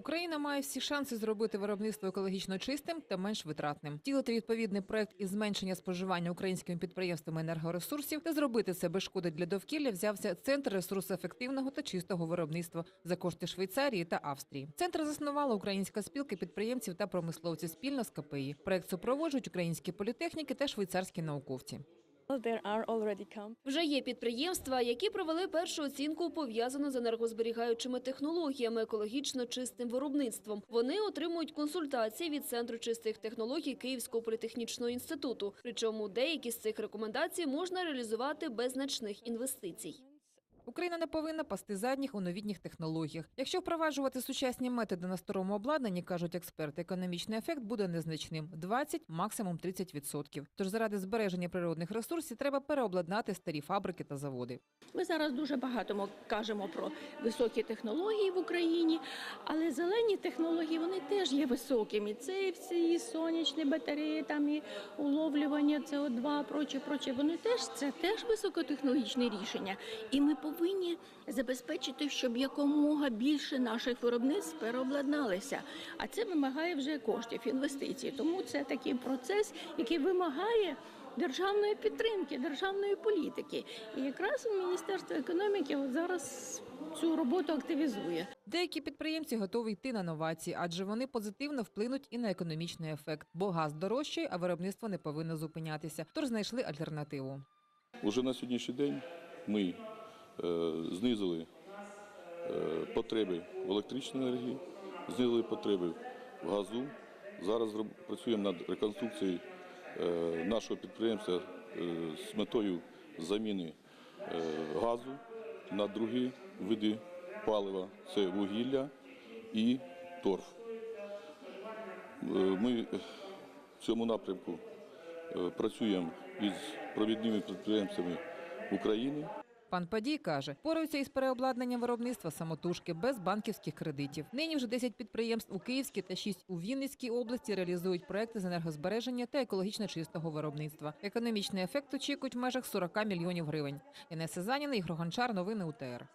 Україна має всі шанси зробити виробництво екологічно чистим та менш витратним, втілити відповідний проект із зменшення споживання українськими підприємствами енергоресурсів та зробити це без шкоди для довкілля. Взявся центр ресурсоефективного та чистого виробництва за кошти Швейцарії та Австрії. Центр заснувала українська спілка підприємців та промисловців спільно з КПІ. Проект супроводжують українські політехніки та швейцарські науковці. Вже є підприємства, які провели першу оцінку пов'язану з енергозберігаючими технологіями, екологічно чистим виробництвом. Вони отримують консультації від центру чистих технологій Київського політехнічного інституту. Причому деякі з цих рекомендацій можна реалізувати без значних інвестицій. Україна не повинна пасти задніх у новітніх технологіях. Якщо впроваджувати сучасні методи на старому обладнанні, кажуть експерти, економічний ефект буде незначним 20, максимум 30%. Тож заради збереження природних ресурсів треба переобладнати старі фабрики та заводи. Ми зараз дуже багато мо- кажемо про високі технології в Україні, але зелені технології вони теж є високими. Це і всі сонячні батареї, там і уловлювання СО2, проче, проче. Вони теж це теж високотехнологічне рішення. І ми повинні забезпечити, щоб якомога більше наших виробництв переобладналися. А це вимагає вже коштів, інвестицій. Тому це такий процес, який вимагає державної підтримки, державної політики. І якраз у Міністерство економіки от зараз цю роботу активізує. Деякі підприємці готові йти на новації, адже вони позитивно вплинуть і на економічний ефект. Бо газ дорожчає, а виробництво не повинно зупинятися. Тож знайшли альтернативу. Уже на сьогоднішній день ми е, знизили е, потреби в електричній енергії, знизили потреби в газу. Зараз працюємо над реконструкцією е, нашого підприємства е, з метою заміни е, газу на другі види палива це вугілля і торф. Е, Ми в цьому напрямку е, працюємо із провідними підприємцями України. Пан Падій каже, пораються із переобладнанням виробництва самотужки без банківських кредитів. Нині вже 10 підприємств у Київській та 6 у Вінницькій області реалізують проекти з енергозбереження та екологічно чистого виробництва. Економічний ефект очікують в межах 40 мільйонів гривень. Інеса Заніна, Ігор Гончар, новини УТР.